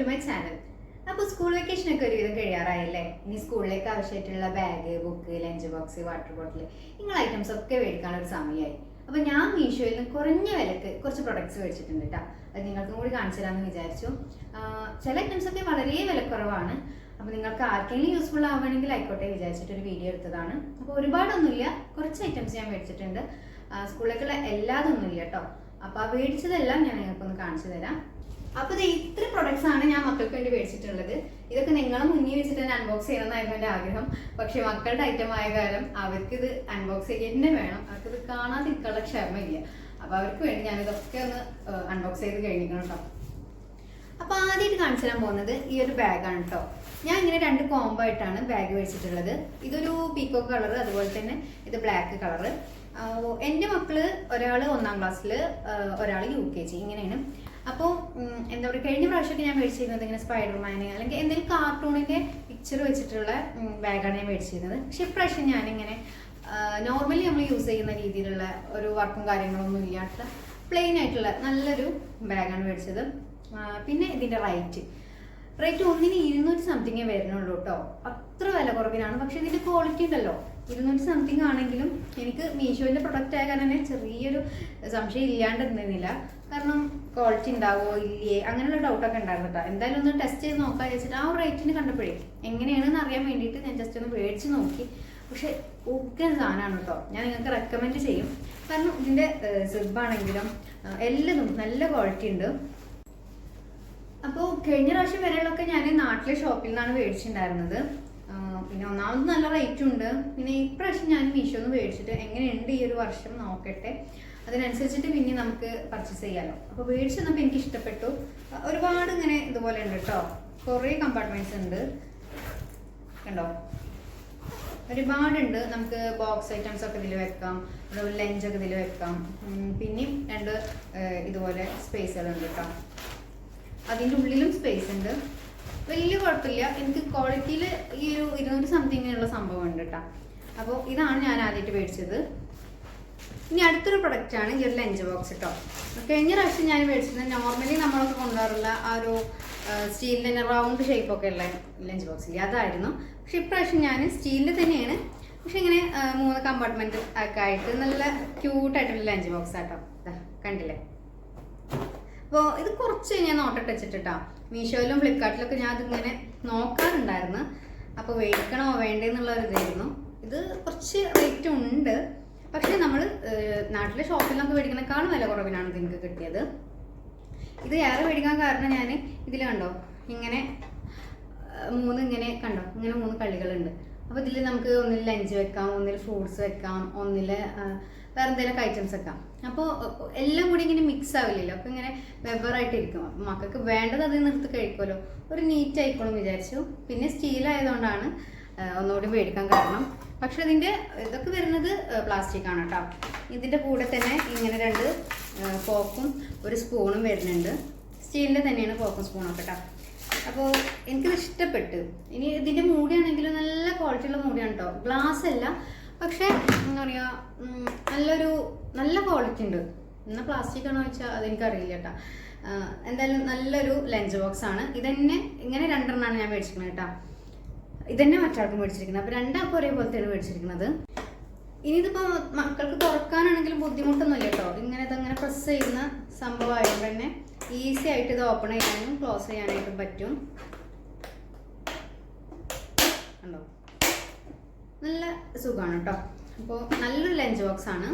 To my channel അപ്പോൾ school vacation ഒക്കെ ഒരുവിധം കഴിയാറായില്ലേ? ഇനി സ്കൂളിലേക്ക് ആവശ്യമായിട്ടുള്ള bag book lunch box water bottle ഇങ്ങനെ ഐറ്റംസ് ഒക്കെ മേടിക്കാനുള്ള ഒരു സമയമായി. അപ്പോൾ ഞാൻ മീഷോയിൽ നിന്ന് കുറഞ്ഞ വിലക്ക് കുറച്ച് പ്രൊഡക്ട്സ് മേടിച്ചിട്ടുണ്ട് കേട്ടോ അത് നിങ്ങൾക്കും കൂടി കാണിച്ചു തരാമെന്ന് വിചാരിച്ചു. ചില ഐറ്റംസ് ഒക്കെ വളരെ വിലക്കുറവാണ്. അപ്പോൾ നിങ്ങൾക്ക് ആർക്കെങ്കിലും യൂസ്ഫുൾ ആവുകയാണെങ്കിൽ ആയിക്കോട്ടെ വിചാരിച്ചിട്ട് ഒരു വീഡിയോ എടുത്തതാണ്. അപ്പോൾ ഒരുപാടൊന്നുമില്ല. കുറച്ച് ഐറ്റംസ് ഞാൻ മേടിച്ചിട്ടുണ്ട്. സ്കൂളിലേക്കുള്ള എല്ലാതൊന്നുമില്ല കേട്ടോ അപ്പോൾ ആ മേടിച്ചതെല്ലാം ഞാൻ നിങ്ങൾക്കൊന്ന് കാണിച്ചു തരാം. അപ്പോൾ ഇത് ഇത്ര പ്രൊഡക്ട്സ് ആണ് ഞാൻ മക്കൾക്ക് വേണ്ടി മേടിച്ചിട്ടുള്ളത്. ഇതൊക്കെ നിങ്ങളെ മുന്നിൽ വെച്ചിട്ട് തന്നെ അൺബോക്സ് ചെയ്യണമെന്നായിരുന്നു എന്റെ ആഗ്രഹം. പക്ഷെ മക്കളുടെ ഐറ്റം ആയ കാരണം അവർക്ക് ഇത് അൺബോക്സ് ചെയ്യാൻ തന്നെ വേണം. അവർക്ക് ഇത് കാണാതിരിക്കാനുള്ള ക്ഷമയില്ല. അപ്പൊ അവർക്ക് വേണ്ടി ഞാൻ ഇതൊക്കെ ഒന്ന് അൺബോക്സ് ചെയ്ത് കഴിഞ്ഞിരിക്കണം കേട്ടോ. അപ്പൊ ആദ്യമായിട്ട് കാണിച്ചു തരാൻ പോകുന്നത് ഈ ഒരു ബാഗാണ് കേട്ടോ. ഞാൻ ഇങ്ങനെ രണ്ട് കോംബോ ആയിട്ടാണ് ബാഗ് മേടിച്ചിട്ടുള്ളത് ഇതൊരു പീക്കോ കളർ അതുപോലെ തന്നെ ഇത് ബ്ലാക്ക് കളറ് എന്റെ മക്കൾ ഒരാൾ ഒന്നാം ക്ലാസ്സിൽ ഒരാൾ യു കെ ജി ഇങ്ങനെയാണ്. അപ്പോൾ എന്താ പറയുക കഴിഞ്ഞ പ്രാവശ്യമൊക്കെ ഞാൻ മേടിച്ചിരുന്നത് ഇങ്ങനെ സ്പൈഡർമാന് അല്ലെങ്കിൽ എന്തെങ്കിലും കാർട്ടൂണിന്റെ പിക്ചർ വെച്ചിട്ടുള്ള ബാഗാണ് ഞാൻ മേടിച്ചിരുന്നത്. പക്ഷെ ഇപ്രാവശ്യം ഞാനിങ്ങനെ നോർമലി നമ്മൾ യൂസ് ചെയ്യുന്ന രീതിയിലുള്ള ഒരു വർക്കും കാര്യങ്ങളൊന്നും ഇല്ലാത്ത പ്ലെയിൻ ആയിട്ടുള്ള നല്ലൊരു ബാഗാണ് മേടിച്ചത്. പിന്നെ ഇതിന്റെ റൈറ്റ് റേറ്റ് ഒന്നിന് ഇരുന്നൂറ്റി സംതിങ്ങേ വരുന്നുള്ളൂ കേട്ടോ. അത്ര വില കുറവിനാണ് പക്ഷെ ഇതിന്റെ ക്വാളിറ്റി ഉണ്ടല്ലോ. ഇരുന്നൂറ്റി സംതിങ് ആണെങ്കിലും എനിക്ക് മീഷോന്റെ പ്രൊഡക്റ്റ് ആയ കാരണം ചെറിയൊരു സംശയം ഇല്ലാണ്ടിരുന്നില്ല കാരണം ക്വാളിറ്റി ഉണ്ടാവോ ഇല്ലേ? അങ്ങനെയുള്ള ഡൗട്ടൊക്കെ ഉണ്ടായിരുന്നു കേട്ടോ എന്തായാലും ഒന്ന് ടെസ്റ്റ് ചെയ്ത് നോക്കാൻ വെച്ചിട്ട് ആ ഒരു റേറ്റിന് കണ്ടപ്പോഴേ എങ്ങനെയാണെന്ന് അറിയാൻ വേണ്ടിയിട്ട് ഞാൻ ജസ്റ്റ് ഒന്ന് മേടിച്ച് നോക്കി. പക്ഷെ ഉഗ്രൻ സാധനമാണ് കേട്ടോ ഞാൻ നിങ്ങൾക്ക് റെക്കമെൻഡ് ചെയ്യും. കാരണം ഇതിന്റെ സിബാണെങ്കിലും എല്ലതും നല്ല ക്വാളിറ്റി ഉണ്ട്. അപ്പോൾ കഴിഞ്ഞ പ്രാവശ്യം വരെയുള്ളൊക്കെ ഞാൻ നാട്ടിലെ ഷോപ്പിൽ നിന്നാണ് മേടിച്ചിട്ടുണ്ടായിരുന്നത്. പിന്നെ ഒന്നാമത് നല്ല റേറ്റ് ഉണ്ട്. പിന്നെ ഇപ്രാവശ്യം ഞാൻ മീഷോ നിന്ന് മേടിച്ചിട്ട് എങ്ങനെയുണ്ട് ഈ ഒരു വർഷം നോക്കട്ടെ. അതിനനുസരിച്ചിട്ട് പിന്നെ നമുക്ക് പർച്ചേസ് ചെയ്യാമല്ലോ അപ്പോൾ മേടിച്ച് വന്നപ്പോൾ എനിക്ക് ഇഷ്ടപ്പെട്ടു. ഒരുപാട് ഇങ്ങനെ ഇതുപോലെ ഉണ്ട് കേട്ടോ കുറേ കമ്പാർട്ട്മെന്റ്സ് ഉണ്ട്. കണ്ടോ? ഒരുപാടുണ്ട്. നമുക്ക് ബോക്സ് ഐറ്റംസ് ഒക്കെ ഇതിൽ വെക്കാം. ലഞ്ച് ഒക്കെ ഇതിൽ വെക്കാം. പിന്നെയും രണ്ട് ഇതുപോലെ സ്പേസുകളുണ്ട് കേട്ടോ അതിന്റെ ഉള്ളിലും സ്പേസ് ഉണ്ട്. വലിയ കുഴപ്പമില്ല എനിക്ക് ക്വാളിറ്റിയിൽ ഈ ഒരു ഇരുന്നൂറ് സംതിങ്ങിനുള്ള സംഭവം ഉണ്ട് കേട്ടോ അപ്പോൾ ഇതാണ് ഞാൻ ആദ്യമായിട്ട് മേടിച്ചത്. ഇനി അടുത്തൊരു പ്രൊഡക്റ്റ് ആണ് ഈ ഒരു ലഞ്ച് ബോക്സ് കേട്ടോ കഴിഞ്ഞ പ്രാവശ്യം ഞാൻ മേടിച്ചത് നോർമലി നമ്മളൊക്കെ കൊണ്ടുവരുള്ള ആ ഒരു സ്റ്റീലിന്റെ റൗണ്ട് ഷേപ്പ് ഒക്കെ ഉള്ള ലഞ്ച് ബോക്സ് അതായിരുന്നു. പക്ഷെ ഇപ്രാവശ്യം ഞാൻ സ്റ്റീലിന്റെ തന്നെയാണ്. പക്ഷെ ഇങ്ങനെ മൂന്ന് കമ്പാർട്ട്മെന്റ് ഒക്കെ ആയിട്ട് നല്ല ക്യൂട്ടായിട്ടുള്ള ലഞ്ച് ബോക്സ് ആട്ടോ. കണ്ടില്ലേ? അപ്പോൾ ഇത് കുറച്ച് ഞാൻ നോട്ടിട്ട് വെച്ചിട്ടാ മീഷോയിലും ഫ്ലിപ്കാർട്ടിലൊക്കെ ഞാൻ അതിങ്ങനെ നോക്കാറുണ്ടായിരുന്നു. അപ്പോൾ മേടിക്കണോ വേണ്ടെന്നുള്ള ഒരു ഇതായിരുന്നു. ഇത് കുറച്ച് റേറ്റ് ഉണ്ട്. പക്ഷേ നമ്മൾ നാട്ടിലെ ഷോപ്പിൽ നമുക്ക് മേടിക്കണേക്കാളും വില കുറവിനാണ് എനിക്ക് കിട്ടിയത്. ഇത് ഏറെ മേടിക്കാൻ കാരണം ഞാൻ ഇതിൽ കണ്ടോ? ഇങ്ങനെ മൂന്ന് ഇങ്ങനെ കണ്ടോ? ഇങ്ങനെ മൂന്ന് കള്ളികളുണ്ട്. അപ്പോൾ ഇതിൽ നമുക്ക് ഒന്നിൽ ലഞ്ച് വെക്കാം ഒന്നിൽ ഫ്രൂട്ട്സ് വെക്കാം ഒന്നിൽ വേറെ എന്തെങ്കിലും ഐറ്റംസ് വെക്കാം. അപ്പോൾ എല്ലാം കൂടി ഇങ്ങനെ മിക്സ് ആവില്ലല്ലോ? അപ്പോൾ ഇങ്ങനെ വെവറായിട്ട് ഇരിക്കും അപ്പം മക്കൾക്ക് വേണ്ടത് അതിൽ നിർത്തി കഴിക്കുമല്ലോ? ഒരു നീറ്റ് ആയിക്കോളും വിചാരിച്ചു. പിന്നെ സ്റ്റീൽ ആയതുകൊണ്ടാണ് ഒന്നുകൂടി മേടിക്കാൻ കാരണം. പക്ഷെ ഇതിന്റെ ഇതൊക്കെ വരുന്നത് പ്ലാസ്റ്റിക് ആണ് കേട്ടോ. ഇതിന്റെ കൂടെ തന്നെ ഇങ്ങനെ രണ്ട് ഫോക്കും ഒരു സ്പൂണും വരുന്നുണ്ട്. സ്റ്റീലിന്റെ തന്നെയാണ് ഫോക്കും സ്പൂണൊക്കെ കേട്ടോ. അപ്പോൾ എനിക്കിത് ഇഷ്ടപ്പെട്ടു. ഇനി ഇതിന്റെ മൂടിയാണെങ്കിലും നല്ല ക്വാളിറ്റിയുള്ള മൂടിയാണ് കേട്ടോ. ഗ്ലാസ് അല്ല പക്ഷേ എന്താ പറയുക നല്ലൊരു നല്ല ക്വാളിറ്റി ഉണ്ട്. എന്നാൽ പ്ലാസ്റ്റിക് ആണോ വെച്ചാൽ അതെനിക്കറിയില്ല കേട്ടോ. എന്തായാലും നല്ലൊരു ലഞ്ച് ബോക്സ് ആണ്. ഇതന്നെ ഇങ്ങനെ രണ്ടെണ്ണമാണ് ഞാൻ മേടിച്ചിരിക്കുന്നത് കേട്ടോ. ഇതന്നെ മറ്റാൾക്കും മേടിച്ചിരിക്കുന്നത്. അപ്പോൾ രണ്ടാൾക്കും ഒരേപോലത്തെയാണ് മേടിച്ചിരിക്കുന്നത്. ഇനി ഇതിപ്പോ മക്കൾക്ക് തുറക്കാനാണെങ്കിലും ബുദ്ധിമുട്ടൊന്നുമില്ല കേട്ടോ. ഇങ്ങനെ ഇതങ്ങനെ പ്രസ് ചെയ്യുന്ന സംഭവമായത് തന്നെ ഈസി ആയിട്ട് ഇത് ഓപ്പൺ ചെയ്യാനും ക്ലോസ് ചെയ്യാനായിട്ടും പറ്റും. കണ്ടോ? നല്ല സുഖമാണ് കേട്ടോ. അപ്പോൾ നല്ലൊരു ലഞ്ച് ബോക്സ് ആണ്.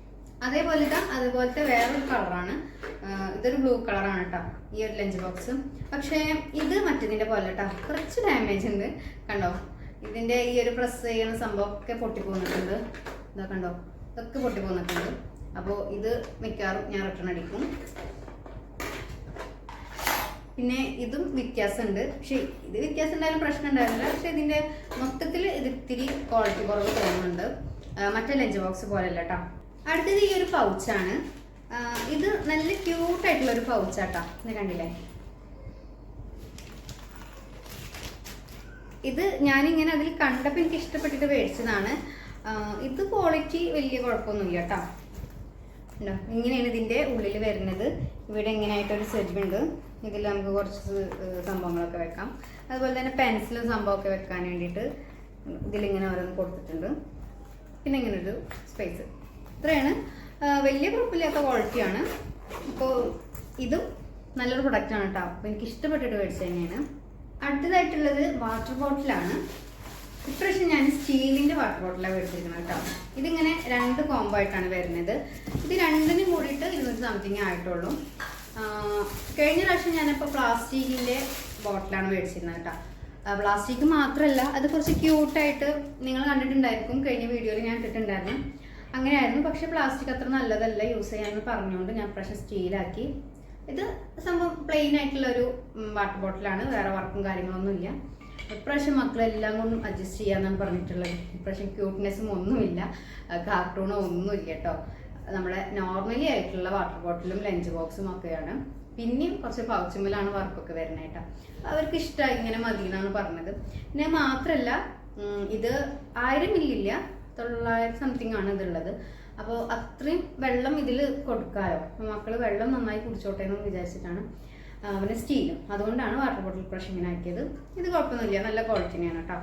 അതേപോലെ അതുപോലത്തെ വേറൊരു കളറാണ് ഇതൊരു ബ്ലൂ കളറാണ് കേട്ടോ ഈ ഒരു ലഞ്ച് ബോക്സ് പക്ഷേ ഇത് മറ്റേതിന്റെ പോലെ കേട്ടോ. കുറച്ച് ഡാമേജ് ഉണ്ട്. കണ്ടോ? ഇതിന്റെ ഈ ഒരു പ്രസ് ചെയ്യുന്ന സംഭവം ഒക്കെ പൊട്ടിപ്പോന്നിട്ടുണ്ട്. ഇതാ കണ്ടോ? ഇതൊക്കെ പൊട്ടിപ്പോന്നിട്ടുണ്ട്. അപ്പോൾ ഇത് മിക്കവാറും ഞാൻ റിട്ടേൺ അടിക്കും. പിന്നെ ഇതും വ്യത്യാസമുണ്ട്. പക്ഷെ ഇത് വ്യത്യാസം ഉണ്ടായാലും പ്രശ്നം ഉണ്ടായിരുന്നില്ല. പക്ഷെ ഇതിന്റെ മൊത്തത്തിൽ ഇത് ഇത്തിരി ക്വാളിറ്റി കുറവ് തോന്നുന്നുണ്ട്. മറ്റേ ലഞ്ച് ബോക്സ് പോലെയല്ല കേട്ടോ അടുത്തത് ഈ ഒരു പൗച്ചാണ് ഇത് നല്ല ക്യൂട്ടായിട്ടുള്ള ഒരു പൗച്ചാട്ടോ ഇത് കണ്ടില്ലേ? ഇത് ഞാനിങ്ങനെ അതിൽ കണ്ടപ്പോൾ എനിക്ക് ഇഷ്ടപ്പെട്ടിട്ട് മേടിച്ചതാണ്. ഇത് ക്വാളിറ്റി വലിയ കുഴപ്പമൊന്നുമില്ല കേട്ടോ ഉണ്ടോ ഇങ്ങനെയാണ് ഇതിന്റെ ഉള്ളിൽ വരുന്നത്. ഇവിടെ ഇങ്ങനെ ആയിട്ടൊരു സെബ് ഉണ്ട് ഇതിൽ നമുക്ക് കുറച്ച് സംഭവങ്ങളൊക്കെ വെക്കാം. അതുപോലെ തന്നെ പെൻസിലും സംഭവമൊക്കെ വെക്കാൻ വേണ്ടിയിട്ട് ഇതിലിങ്ങനെ ഓരോന്ന് കൊടുത്തിട്ടുണ്ട്. പിന്നെ ഇങ്ങനെ ഒരു സ്പേസ് ഇത്രയാണ് വലിയ കുഴപ്പമില്ലാത്ത ക്വാളിറ്റിയാണ് അപ്പോൾ ഇതും നല്ലൊരു പ്രൊഡക്റ്റാണ് കേട്ടോ അപ്പോൾ എനിക്ക് ഇഷ്ടപ്പെട്ടിട്ട് മേടിച്ചത് തന്നെയാണ്. അടുത്തതായിട്ടുള്ളത് വാട്ടർ ബോട്ടിലാണ് ഇപ്രാവശ്യം ഞാൻ സ്റ്റീലിന്റെ വാട്ടർ ബോട്ടിലാണ് മേടിച്ചിരിക്കുന്നത് കേട്ടോ. ഇതിങ്ങനെ രണ്ട് കോംബോ ആയിട്ടാണ് വരുന്നത്. ഇത് രണ്ടിനും കൂടിയിട്ട് ഇരുന്നൂറ്റി സംതിങ് ആയിട്ടുള്ളൂ. കഴിഞ്ഞ പ്രാവശ്യം ഞാനിപ്പോൾ പ്ലാസ്റ്റിക്കിന്റെ ബോട്ടിലാണ് മേടിച്ചിരുന്നത് കേട്ടോ. പ്ലാസ്റ്റിക് മാത്രമല്ല അത് കുറച്ച് ക്യൂട്ടായിട്ട് നിങ്ങൾ കണ്ടിട്ടുണ്ടായിരിക്കും. കഴിഞ്ഞ വീഡിയോയിൽ ഞാൻ ഇട്ടിട്ടുണ്ടായിരുന്നു. അങ്ങനെയായിരുന്നു പക്ഷെ പ്ലാസ്റ്റിക് അത്ര നല്ലതല്ല യൂസ് ചെയ്യാമെന്ന് പറഞ്ഞുകൊണ്ട് ഞാൻ പ്രാവശ്യം സ്റ്റീലാക്കി. ഇത് സംഭവം പ്ലെയിൻ ആയിട്ടുള്ള ഒരു വാട്ടർ ബോട്ടിലാണ് വേറെ വർക്കും കാര്യങ്ങളൊന്നും ഇല്ല. ഇപ്രാവശ്യം മക്കളെല്ലാം കൊണ്ടും അഡ്ജസ്റ്റ് ചെയ്യാന്നാണ് പറഞ്ഞിട്ടുള്ളത്. ഇപ്രാവശ്യം ക്യൂട്ട്നെസ്സും ഒന്നുമില്ല. കാർട്ടൂണോ ഒന്നുമില്ല കേട്ടോ. നമ്മളെ നോർമലി ആയിട്ടുള്ള വാട്ടർ ബോട്ടിലും ലഞ്ച് ബോക്സും ഒക്കെയാണ്. പിന്നെയും കുറച്ച് പൗച്ചുമ്മലാണ് വർക്കൊക്കെ വരുന്നത് കേട്ടോ. അവർക്ക് ഇഷ്ടമായി ഇങ്ങനെ മതി എന്നാണ് പറഞ്ഞത്. പിന്നെ മാത്രമല്ല ഇത് ആയിരം മില്ലില്ല തൊള്ളായിരം സംതിങ് ആണ് ഇതുള്ളത്. അപ്പോൾ അത്രയും വെള്ളം ഇതിൽ കൊടുക്കാമല്ലോ മക്കൾ വെള്ളം നന്നായി കുടിച്ചോട്ടെ എന്ന് വിചാരിച്ചിട്ടാണ് അവനെ സ്റ്റീലും. അതുകൊണ്ടാണ് വാട്ടർ ബോട്ടിൽ ആക്കിയത് ഇത് കുഴപ്പമൊന്നുമില്ല. നല്ല ക്വാളിറ്റി തന്നെയാണ് കേട്ടോ.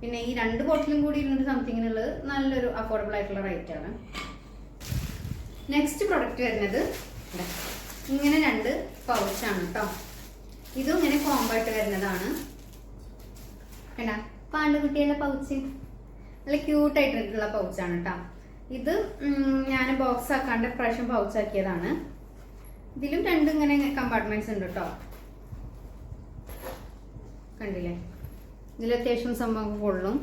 പിന്നെ ഈ രണ്ട് ബോട്ടിലും കൂടി ഇരുന്നിട്ട് സംതിങ്ങിനുള്ളത് നല്ലൊരു അഫോർഡബിൾ ആയിട്ടുള്ള റേറ്റ് ആണ്. നെക്സ്റ്റ് പ്രൊഡക്റ്റ് വരുന്നത് ഇങ്ങനെ രണ്ട് പൗച്ചാണ് കേട്ടോ. ഇതും ഇങ്ങനെ കോംബോ ആയിട്ട് വരുന്നതാണ്. കണ്ട? പാണ്ടുകുട്ടികളുടെ പൗച്ച് നല്ല ക്യൂട്ടായിട്ടുള്ള പൗച്ചാണ് കേട്ടോ. ഇത് ഞാൻ ബോക്സ് ആക്കാണ്ട് പ്രാവശ്യം പൗച്ച് ആക്കിയതാണ്. ഇതിലും രണ്ടും ഇങ്ങനെ കമ്പാർട്ട്മെന്റ്സ് ഉണ്ട് കേട്ടോ കണ്ടില്ലേ? ഇതിൽ അത്യാവശ്യം സംഭവം കൊള്ളും.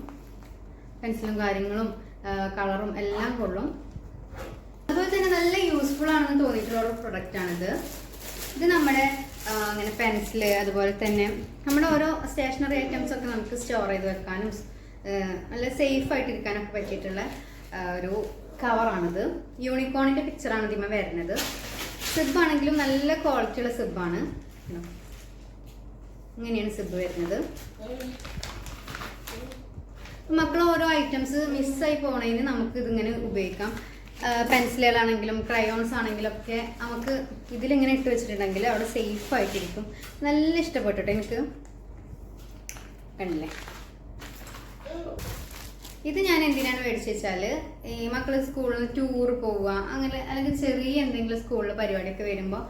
പെൻസിലും കാര്യങ്ങളും കളറും എല്ലാം കൊള്ളും. അതുപോലെ തന്നെ നല്ല യൂസ്ഫുൾ ആണെന്ന് തോന്നിയിട്ടുള്ള പ്രൊഡക്റ്റ് ആണിത്. ഇത് നമ്മുടെ ഇങ്ങനെ പെൻസിൽ അതുപോലെ തന്നെ നമ്മുടെ ഓരോ സ്റ്റേഷനറി ഐറ്റംസ് ഒക്കെ നമുക്ക് സ്റ്റോർ ചെയ്ത് വെക്കാനും നല്ല സേഫ് ആയിട്ട് ഇരിക്കാനൊക്കെ പറ്റിയിട്ടുള്ള ഒരു കവറാണിത് യൂണിക്കോണിന്റെ പിക്ചറാണ് ഇതിമ വരുന്നത്. സിബ് ആണെങ്കിലും നല്ല ക്വാളിറ്റിയുള്ള സിബാണ് ഇങ്ങനെയാണ് സിബ് വരുന്നത്. മക്കൾ ഓരോ ഐറ്റംസ് മിസ്സായി പോണതിന് നമുക്ക് ഇതിങ്ങനെ ഉപയോഗിക്കാം. പെൻസിലുകളാണെങ്കിലും ക്രയോൺസ് ആണെങ്കിലും ഒക്കെ നമുക്ക് ഇതിലിങ്ങനെ ഇട്ട് വെച്ചിട്ടുണ്ടെങ്കിൽ അവിടെ സേഫ് ആയിട്ടിരിക്കും. നല്ല ഇഷ്ടപ്പെട്ടു കേട്ടോ എനിക്ക്. കണ്ടില്ലേ? ഇത് ഞാൻ എന്തിനാണ് മേടിച്ചു വെച്ചാൽ ഈ മക്കൾ സ്കൂളിൽ ടൂർ പോവുക അങ്ങനെ അല്ലെങ്കിൽ ചെറിയ എന്തെങ്കിലും സ്കൂളിൽ പരിപാടിയൊക്കെ വരുമ്പോൾ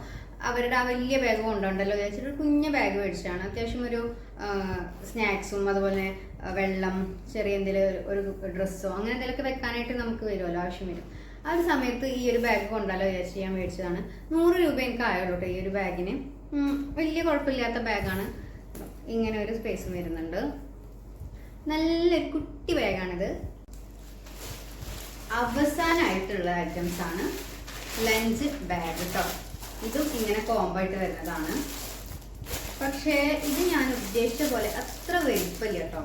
അവരുടെ ആ വലിയ ബാഗ് കൊണ്ടുണ്ടല്ലോ വിചാരിച്ചിട്ട് ഒരു കുഞ്ഞ ബാഗ് മേടിച്ചാണ് അത്യാവശ്യം ഒരു സ്നാക്സും അതുപോലെ വെള്ളം ചെറിയ എന്തെങ്കിലും ഒരു ഡ്രസ്സോ അങ്ങനെ എന്തെങ്കിലുമൊക്കെ വെക്കാനായിട്ട് നമുക്ക് വരുമല്ലോ ആവശ്യം വരും. ആ ഒരു സമയത്ത് ഈ ഒരു ബാഗ് കൊണ്ടാലോ വിചാരിച്ച് ഞാൻ മേടിച്ചതാണ്. നൂറ് രൂപ എനിക്ക് ആയുള്ളൂ ഈ ഒരു ബാഗിന് വലിയ കുഴപ്പമില്ലാത്ത ബാഗാണ് ഇങ്ങനെ ഒരു സ്പേസും വരുന്നുണ്ട്. നല്ലൊരു കുട്ടി ബാഗാണിത് അവസാനമായിട്ടുള്ള ഐറ്റംസ് ആണ് ലഞ്ച് ബാഗ് കേട്ടോ ഇതും ഇങ്ങനെ കോംബോ ആയിട്ട് വരുന്നതാണ്. പക്ഷേ ഇത് ഞാൻ ഉദ്ദേശിച്ച പോലെ അത്ര വലിപ്പമില്ല കേട്ടോ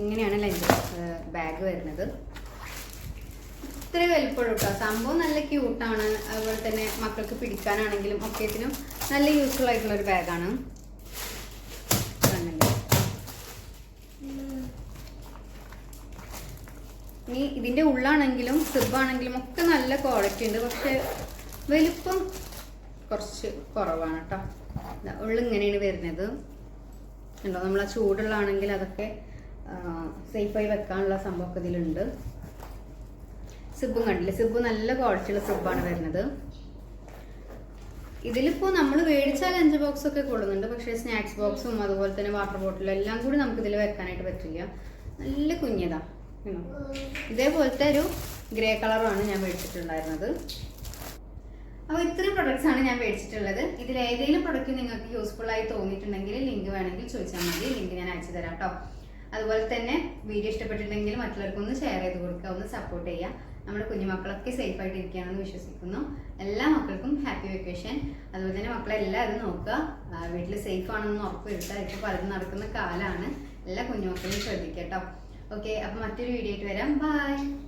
ഇങ്ങനെയാണ് ലഞ്ച് ബാഗ് വരുന്നത്. ഇത്ര വലിപ്പമുള്ളൂ കേട്ടോ സംഭവം നല്ല ക്യൂട്ടാണ് അതുപോലെ തന്നെ മക്കൾക്ക് പിടിക്കാനാണെങ്കിലും ഒക്കെത്തിനും നല്ല യൂസ്ഫുൾ ആയിട്ടുള്ള ഒരു ബാഗാണ് കണ്ടില്ലേ ഇനി ഇതിന്റെ ഉള്ളാണെങ്കിലും സിബാണെങ്കിലും ഒക്കെ നല്ല ക്വാളിറ്റി ഉണ്ട്. പക്ഷെ വലിപ്പം കുറച്ച് കുറവാണ് കേട്ടോ ഉള്ളിങ്ങനെയാണ് വരുന്നത്. ഉണ്ടോ നമ്മൾ ആ ചൂടുള്ളാണെങ്കിൽ അതൊക്കെ സേഫായി വെക്കാനുള്ള സംഭവമൊക്കെ ഇതിലുണ്ട്. സിബും കണ്ടില്ലേ? സിബ് നല്ല ക്വാളിറ്റിയുള്ള സിബാണ് വരുന്നത്. ഇതിലിപ്പോൾ നമ്മൾ മേടിച്ചാൽ അഞ്ച് ബോക്സ് ഒക്കെ കൊള്ളുന്നുണ്ട്. പക്ഷേ സ്നാക്സ് ബോക്സും അതുപോലെ തന്നെ വാട്ടർ ബോട്ടിലും എല്ലാം കൂടി നമുക്ക് ഇതിൽ വെക്കാനായിട്ട് പറ്റില്ല. നല്ല കുഞ്ഞതാ. ഉം. ഇതേപോലത്തെ ഒരു ഗ്രേ കളറാണ് ഞാൻ മേടിച്ചിട്ടുണ്ടായിരുന്നത്. അപ്പോൾ ഇത്രയും പ്രൊഡക്ട്സ് ആണ് ഞാൻ മേടിച്ചിട്ടുള്ളത്. ഇതിൽ ഏതെങ്കിലും പ്രൊഡക്റ്റ് നിങ്ങൾക്ക് യൂസ്ഫുൾ ആയി തോന്നിയിട്ടുണ്ടെങ്കിൽ ലിങ്ക് വേണമെങ്കിൽ ചോദിച്ചാൽ മതി. ലിങ്ക് ഞാൻ അയച്ചു തരാം കേട്ടോ. അതുപോലെ തന്നെ വീഡിയോ ഇഷ്ടപ്പെട്ടിട്ടുണ്ടെങ്കിൽ മറ്റുള്ളവർക്ക് ഒന്ന് ഷെയർ ചെയ്ത് കൊടുക്കുക. ഒന്ന് സപ്പോർട്ട് ചെയ്യുക. നമ്മുടെ കുഞ്ഞുമക്കളൊക്കെ സേഫ് ആയിട്ട് ഇരിക്കുകയാണെന്ന് വിശ്വസിക്കുന്നു. എല്ലാ മക്കൾക്കും ഹാപ്പി വെക്കേഷൻ അതുപോലെ തന്നെ മക്കളെല്ലാവരും നോക്കുക. വീട്ടിൽ സേഫ് ആണെന്ന് ഉറപ്പ് വരുത്തുക. ഇപ്പോൾ പലതും നടക്കുന്ന കാലമാണ് എല്ലാ കുഞ്ഞുമക്കളും ശ്രദ്ധിക്കുക കേട്ടോ. ഓക്കെ അപ്പോൾ മറ്റൊരു വീഡിയോ ആയിട്ട് വരാം. ബൈ